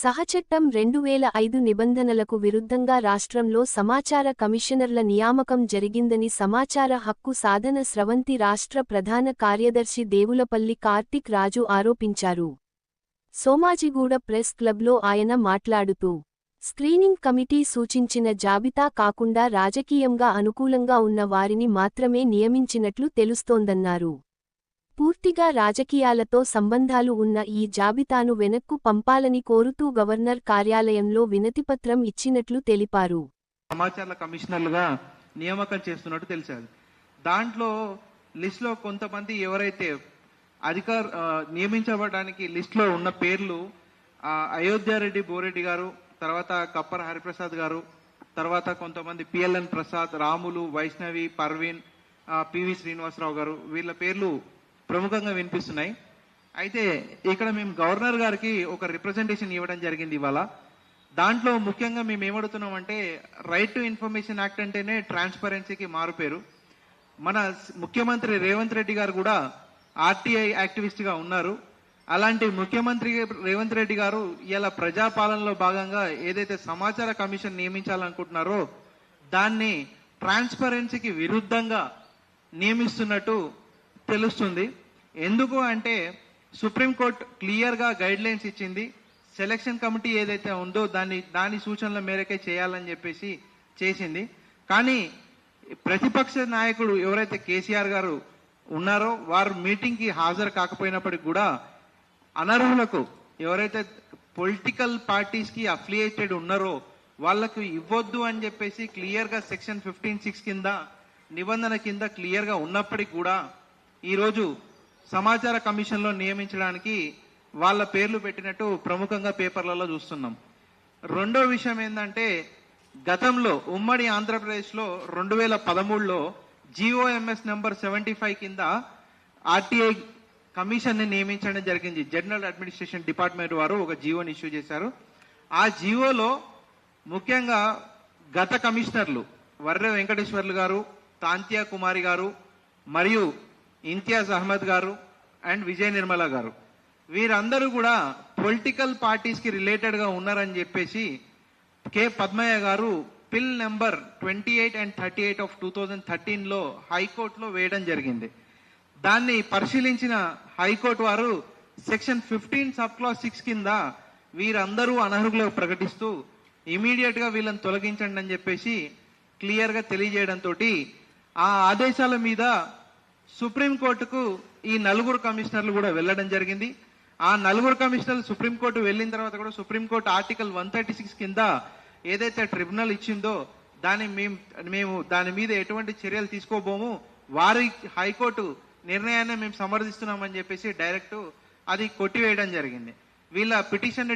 సహచట్టం రెండు వేల ఐదు నిబంధనలకు విరుద్ధంగా రాష్ట్రంలో సమాచార కమిషనర్ల నియామకం జరిగిందని సమాచార హక్కు సాధన స్రవంతి రాష్ట్ర ప్రధాన కార్యదర్శి దేవులపల్లి కార్తిక్ రాజు ఆరోపించారు. సోమాజిగూడ ప్రెస్ క్లబ్లో ఆయన మాట్లాడుతూ స్క్రీనింగ్ కమిటీ సూచించిన జాబితా కాకుండా రాజకీయంగా అనుకూలంగా ఉన్న వారిని మాత్రమే నియమించినట్లు తెలుస్తోందన్నారు. పూర్తిగా రాజకీయాలతో సంబంధాలు ఉన్న ఈ జాబితాను వెనక్కు పంపాలని కోరుతూ గవర్నర్ కార్యాలయంలో వినతిపత్రం ఇచ్చినట్లు తెలిపారు. సమాచార కమిషనర్లుగా నియామకం చేస్తున్నట్టు తెలిసారు. దాంట్లో లిస్ట్లో కొంతమంది ఎవరైతే అధికార నియమించబడడానికి లిస్ట్లో ఉన్న పేర్లు అయోధ్యారెడ్డి బోరెడ్డి గారు తర్వాత కప్పర హరిప్రసాద్ గారు తర్వాత కొంతమంది P L N Prasad Ramulu Vaishnavi Parveen P V Srinivasarao garu వీళ్ళ పేర్లు ప్రముఖంగా వినిపిస్తున్నాయి. అయితే ఇక్కడ మేము గవర్నర్ గారికి ఒక రిప్రజెంటేషన్ ఇవ్వడం జరిగింది ఇవాళ. దాంట్లో ముఖ్యంగా మేము ఏమడుతున్నామంటే రైట్ టు ఇన్ఫర్మేషన్ యాక్ట్ అంటేనే ట్రాన్స్పరెన్సీకి మారుపేరు. మన ముఖ్యమంత్రి రేవంత్ రెడ్డి గారు కూడా ఆర్టీఐ యాక్టివిస్ట్గా ఉన్నారు. అలాంటి ముఖ్యమంత్రి రేవంత్ రెడ్డి గారు ఇలా ప్రజాపాలనలో భాగంగా ఏదైతే సమాచార కమిషన్ నియమించాలనుకుంటున్నారో దాన్ని ట్రాన్స్పరెన్సీకి విరుద్ధంగా నియమిస్తున్నట్టు తెలుస్తుంది. ఎందుకు అంటే సుప్రీంకోర్టు క్లియర్గా గైడ్ లైన్స్ ఇచ్చింది. సెలక్షన్ కమిటీ ఏదైతే ఉందో దాన్ని దాని సూచనల మేరకే చేయాలని చెప్పేసి చేసింది. కానీ ప్రతిపక్ష నాయకుడు ఎవరైతే కేసీఆర్ గారు ఉన్నారో వారు మీటింగ్కి హాజరు కాకపోయినప్పటికి కూడా అనర్హులకు ఎవరైతే పొలిటికల్ పార్టీస్కి అఫిలియేటెడ్ ఉన్నారో వాళ్ళకు ఇవ్వద్దు అని చెప్పేసి క్లియర్గా సెక్షన్ ఫిఫ్టీన్ సిక్స్ కింద నిబంధన కింద క్లియర్గా ఉన్నప్పటికీ కూడా ఈరోజు సమాచార కమిషన్లో నియమించడానికి వాళ్ళ పేర్లు పెట్టినట్టు ప్రముఖంగా పేపర్లలో చూస్తున్నాం. రెండో విషయం ఏంటంటే గతంలో ఉమ్మడి ఆంధ్రప్రదేశ్లో రెండు వేల పదమూడులో జిఓఎంఎస్ నెంబర్ సెవెంటీ ఫైవ్ కింద ఆర్టీఐ కమిషన్ని నియమించడం జరిగింది. జనరల్ అడ్మినిస్ట్రేషన్ డిపార్ట్మెంట్ వారు ఒక జియోని ఇష్యూ చేశారు. ఆ జియోలో ముఖ్యంగా గత కమిషనర్లు వర్రె వెంకటేశ్వర్లు గారు తాంత్యా కుమారి గారు మరియు ఇంతియాజ్ అహ్మద్ గారు అండ్ విజయ్ నిర్మల గారు. వీరందరూ కూడా పొలిటికల్ పార్టీస్కి రిలేటెడ్గా ఉన్నారని చెప్పేసి K Padmayya garu PIL number twenty eight and thirty eight of two thousand థర్టీన్లో హైకోర్టులో వేయడం జరిగింది. దాన్ని పరిశీలించిన హైకోర్టు వారు section fifteen sub clause six కింద వీరందరూ అనర్హులుగా ప్రకటిస్తూ ఇమీడియట్గా వీళ్ళని తొలగించండి అని చెప్పేసి క్లియర్గా తెలియజేయడంతో ఆ ఆదేశాల మీద సుప్రీంకోర్టుకు ఈ నలుగురు కమిషనర్లు కూడా వెళ్ళడం జరిగింది. ఆ నలుగురు కమిషనర్లు సుప్రీంకోర్టు వెళ్ళిన తర్వాత కూడా supreme court article one thirty six కింద ఏదైతే ట్రిబ్యునల్ ఇచ్చిందో దాన్ని మేము మేము దాని మీద ఎటువంటి చర్యలు తీసుకోబోము వారి హైకోర్టు నిర్ణయాన్ని మేము సమర్థిస్తున్నామని చెప్పేసి డైరెక్ట్ అది కొట్టివేయడం జరిగింది. వీళ్ళ పిటిషన్